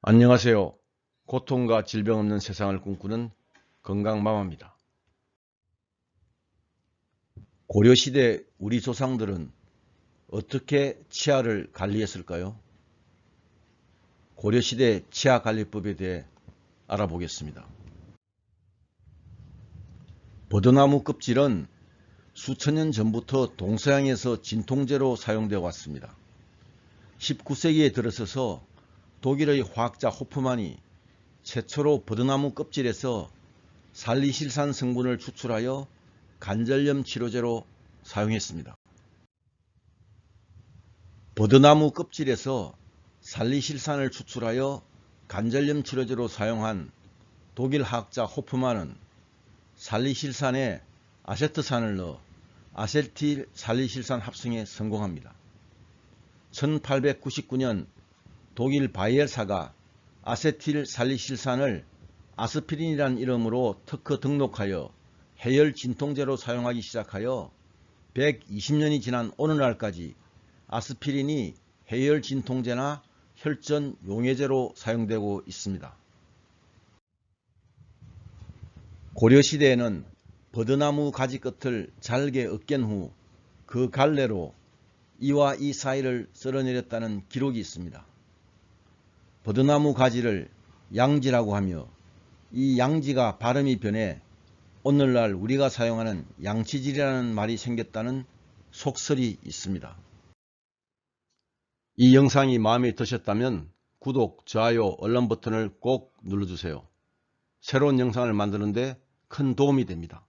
안녕하세요. 고통과 질병 없는 세상을 꿈꾸는 건강마마입니다. 고려시대 우리 조상들은 어떻게 치아를 관리했을까요? 고려시대 치아관리법에 대해 알아보겠습니다. 버드나무 껍질은 수천 년 전부터 동서양에서 진통제로 사용되어 왔습니다. 19세기에 들어서서 독일의 화학자 호프만이 최초로 버드나무 껍질에서 살리실산 성분을 추출하여 관절염 치료제로 사용했습니다. 버드나무 껍질에서 살리실산을 추출하여 관절염 치료제로 사용한 독일 화학자 호프만은 살리실산에 아세트산을 넣어 아세틸 살리실산 합성에 성공합니다. 1899년 독일 바이엘사가 아세틸 살리실산을 아스피린이라는 이름으로 특허 등록하여 해열 진통제로 사용하기 시작하여 120년이 지난 오늘날까지 아스피린이 해열 진통제나 혈전 용해제로 사용되고 있습니다. 고려시대에는 버드나무 가지 끝을 잘게 으깬 후 그 갈래로 이와 이 사이를 썰어내렸다는 기록이 있습니다. 버드나무 가지를 양지라고 하며 이 양지가 발음이 변해 오늘날 우리가 사용하는 양치질이라는 말이 생겼다는 속설이 있습니다. 이 영상이 마음에 드셨다면 구독, 좋아요, 알람 버튼을 꼭 눌러주세요. 새로운 영상을 만드는데 큰 도움이 됩니다.